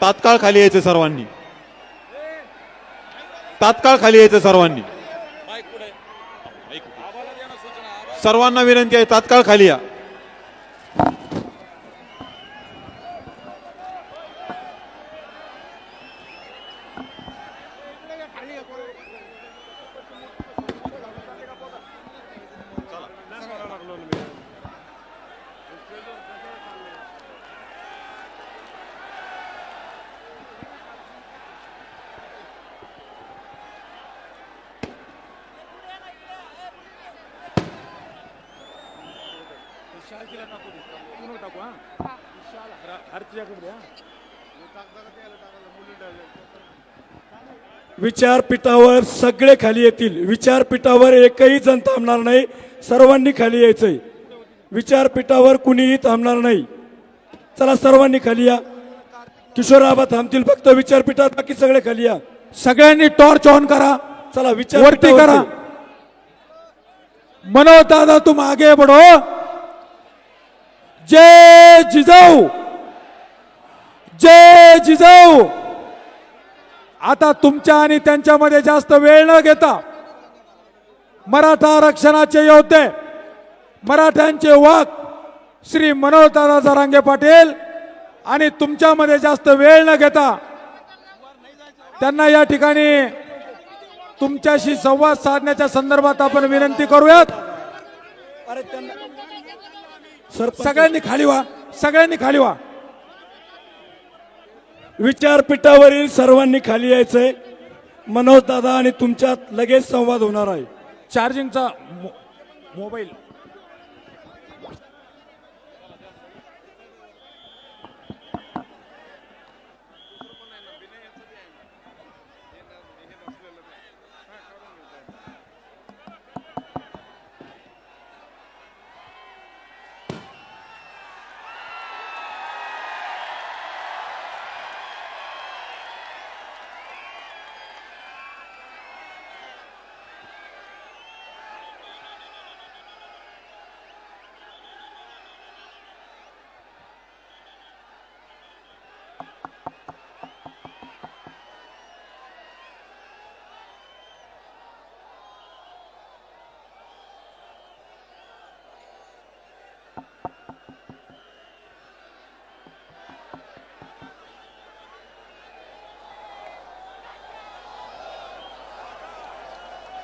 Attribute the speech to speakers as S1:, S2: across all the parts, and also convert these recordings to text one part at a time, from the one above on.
S1: तात्काळ खाली यायचं सर्वांनी. तात्काळ खाली यायचं सर्वांनी. सर्वांना विनंती आहे तात्काळ खाली या.
S2: विचारपीठावर सगळे खाली येतील विचारपीठावर एकही जण थांबणार नाही सर्वांनी खाली यायचंय विचारपीठावर कुणीही थांबणार नाही चला सर्वांनी खाली या किशोराबा थांबतील फक्त विचारपीठात बाकी सगळे खाली या
S3: सगळ्यांनी टॉर्च ऑन करा
S2: चला विचार
S3: वरती करा मनोज दादा तुम आगे बढ़ो जय जिजाऊ. जय जिजाऊ. आता तुमच्या आणि त्यांच्यामध्ये जास्त वेळ न घेता मराठा आरक्षणाचे योद्धे मराठ्यांचे वाक श्री मनोज जरांगे पाटील आणि तुमच्यामध्ये जास्त वेळ न घेता त्यांना या ठिकाणी तुमच्याशी संवाद साधण्याच्या संदर्भात आपण विनंती करूयात.
S2: अरे त्यांना
S3: सगळ्यांनी खाली व्हा. सगळ्यांनी खाली व्हा.
S2: विचारपीठावरील सर्वांनी खाली यायचंय. मनोज दादा आणि तुमच्यात लगेच संवाद होणार आहे.
S3: चार्जिंगचा मो- मोबाईल.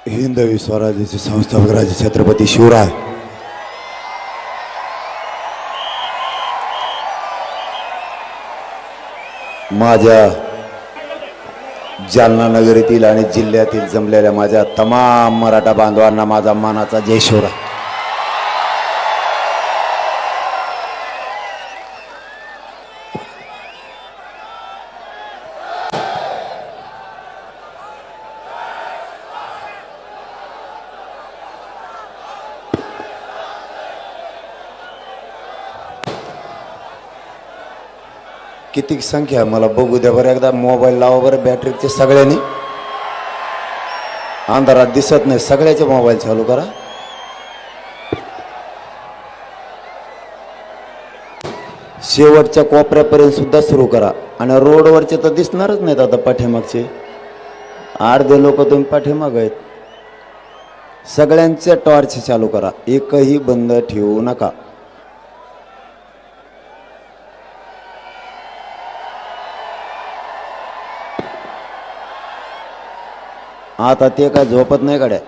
S4: हिंदवी स्वराज्याचे संस्थापक राजे छत्रपती शिवराय. माझ्या जालना नगर येथील आणि जिल्ह्यातील जमलेल्या माझ्या तमाम मराठा बांधवांना माझा मानाचा जय शिवराय. किती संख्या मला बघू द्या बरं. एकदा मोबाईल लावा बरं बॅटरीचे सगळ्यांनी. अंधारात दिसत नाही. सगळ्याचे मोबाईल चालू करा. शेवटच्या कोपऱ्यापर्यंत सुद्धा सुरू करा. आणि रोडवरचे तर दिसणारच नाहीत आता पाठीमागचे. अर्धे लोक तुम्ही पाठीमाग आहेत. सगळ्यांचे टॉर्च चालू करा. एकही बंद ठेवू नका. आता ते काय झोपत नाही गाड्या.